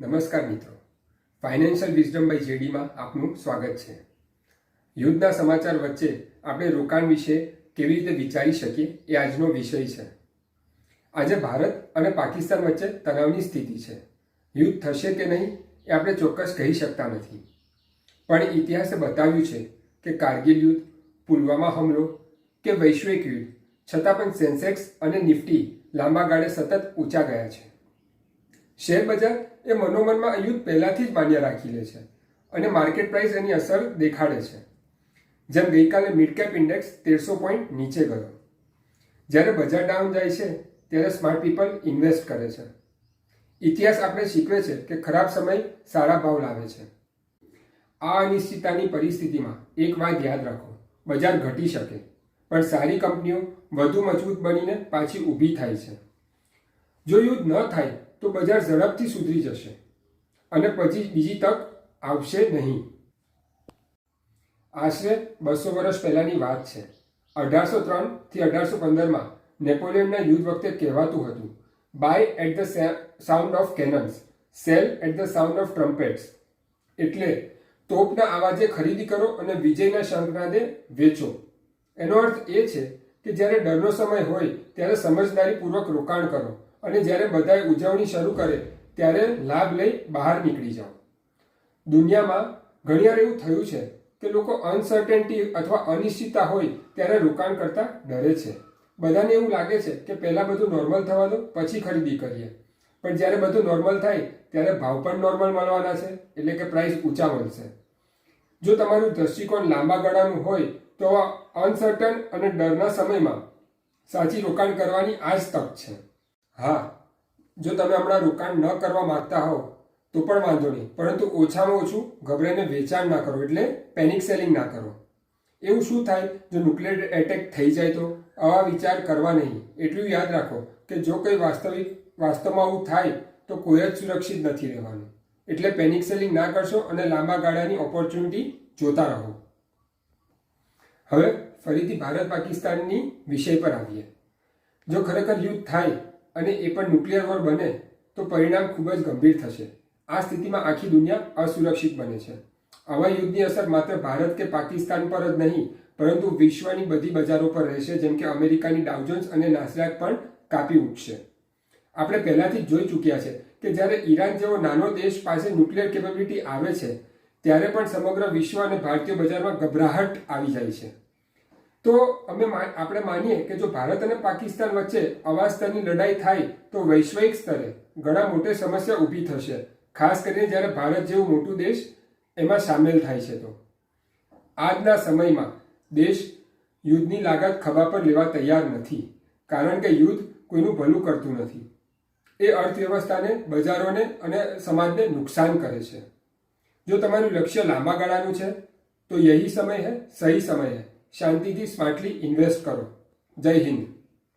નમસ્કાર મિત્રો. Financial wisdom by જેડીમાં આપનું સ્વાગત છે. યુદ્ધના સમાચાર વચ્ચે આપણે રોકાણ વિશે કેવી રીતે વિચારી શકીએ એ આજનો વિષય છે. આજે ભારત અને પાકિસ્તાન વચ્ચે તણાવની સ્થિતિ છે. યુદ્ધ થશે કે નહીં એ આપણે ચોક્કસ કહી શકતા નથી. પણ ઇતિહાસે બતાવ્યું છે કે કારગિલ યુદ્ધ, પુલવામા હુમલો કે વૈશ્વિક યુદ્ધ, છતાં પણ સેન્સેક્સ અને નિફ્ટી લાંબા ગાળે સતત ઊંચા ગયા છે. શેર બજાર એ મનોમનમાં આ યુદ્ધ પહેલાથી જ માન્ય રાખી લે છે અને માર્કેટ પ્રાઇસ એની અસર દેખાડે છે. જેમ ગઈકાલે મિડ કેપ ઇન્ડેક્સ તેરસો પોઈન્ટ નીચે ગયો. જ્યારે બજાર ડાઉન જાય છે, ત્યારે સ્માર્ટ પીપલ ઇન્વેસ્ટ કરે છે. ઇતિહાસ આપણે શીખવે છે કે ખરાબ સમય સારા ભાવ લાવે છે. આ અનિશ્ચિતતાની પરિસ્થિતિમાં એક વાત યાદ રાખો, બજાર ઘટી શકે, પણ સારી કંપનીઓ વધુ મજબૂત બનીને પાછી ઊભી થાય છે. જો યુદ્ધ ન થાય તો બજાર ઝડપથી સુધરી જશે અને પછી બીજી તક આવશે નહીં. આશરે બસો વર્ષ પહેલાંની વાત છે. અઢારસો ત્રણથી અઢારસો પંદરમાં નેપોલિયનના યુદ્ધ વખતે કહેવાતું હતું buy at the sound of cannons sell at the sound of trumpets એટલે તોપના આવાજે ખરીદી કરો અને વિજયના શંખનાદે વેચો. એનો અર્થ એ છે કે જ્યારે ડરનો સમય હોય, ત્યારે સમજદારીપૂર્વક રોકાણ કરો. અને જ્યારે બધાએ ઉજવણી શરૂ કરે, ત્યારે લાભ લઈ બહાર નીકળી જાઓ. દુનિયામાં ઘણીવાર એવું થયું છે કે લોકો અનસર્ટેનિટી અથવા અનિશ્ચિતતા હોય ત્યારે રોકાણ કરતા ડરે છે. બધાને એવું લાગે છે કે પહેલાં બધું નોર્મલ થવા દો, પછી ખરીદી કરીએ. પણ જ્યારે બધું નોર્મલ થાય, ત્યારે ભાવ પણ નોર્મલ મળવાના છે, એટલે કે પ્રાઇસ ઊંચા મળશે. જો તમારું દ્રષ્ટિકોણ લાંબા ગાળાનું હોય, તો અનસર્ટન અને ડરના સમયમાં સાચી રોકાણ કરવાની આ જ તક છે. હા. જો તમે હમણાં રોકાણ ન કરવા માંગતા હો, તો પણ વાંધો નહીં. પરંતુ ઓછામાં ઓછું ગભરાઈને વેચાણ ના કરો, એટલે પેનિક સેલિંગ ના કરો. એવું શું થાય જો ન્યુક્લિયર એટેક થઈ જાય તો? આવા વિચાર કરવા નહીં. એટલું યાદ રાખો કે જો કંઈ વાસ્તવિક, વાસ્તવમાં આવું થાય તો કોઈ જ સુરક્ષિત નથી રહેવાનું. એટલે પેનિક સેલિંગ ના કરશો અને લાંબા ગાળાની ઓપોર્ચ્યુનિટી જોતા રહો. હવે ફરીથી ભારત પાકિસ્તાનની વિષય પર આવીએ. જો ખરેખર યુદ્ધ થાય અને એ પણ ન્યુક્લિયર વોર બને, તો પરિણામ ખૂબ જ ગંભીર થશે. આ સ્થિતિમાં આખી દુનિયા અસુરક્ષિત બને છે. આવા યુદ્ધની અસર માત્ર ભારત કે પાકિસ્તાન પર જ નહીં, પરંતુ વિશ્વની બધી બજારો પર રહેશે, જેમ કે અમેરિકાની ડાઉજન્સ અને નાસડાક પણ કાપી ઉઠશે આપણે પહેલાથી જોઈ ચૂક્યા છે કે જ્યારે ઈરાન જેવો નાનો દેશ પાસે ન્યુક્લિયર કેપેબિલિટી આવે છે, ત્યારે પણ સમગ્ર વિશ્વ અને ભારતીય બજારમાં ગભરાહટ આવી જાય છે. તો અમે આપણે માનીએ કે જો ભારત અને પાકિસ્તાન વચ્ચે આવા સ્તરની લડાઈ થાય તો વૈશ્વિક સ્તરે ઘણા મોટી સમસ્યા ઊભી થશે. ખાસ કરીને જ્યારે ભારત જેવું મોટું દેશ એમાં સામેલ થાય છે તો. આજના સમયમાં દેશ યુદ્ધની લાગત ખભા પર લેવા તૈયાર નથી, કારણ કે યુદ્ધ કોઈનું ભલું કરતું નથી. એ અર્થવ્યવસ્થાને, બજારોને અને સમાજને નુકસાન કરે છે. જો તમારું લક્ષ્ય લાંબા ગાળાનું છે, તો યહી સમય હે, સહી સમય હે. શાંતિથી સ્માર્ટલી ઇન્વેસ્ટ કરો. જય હિન્દ.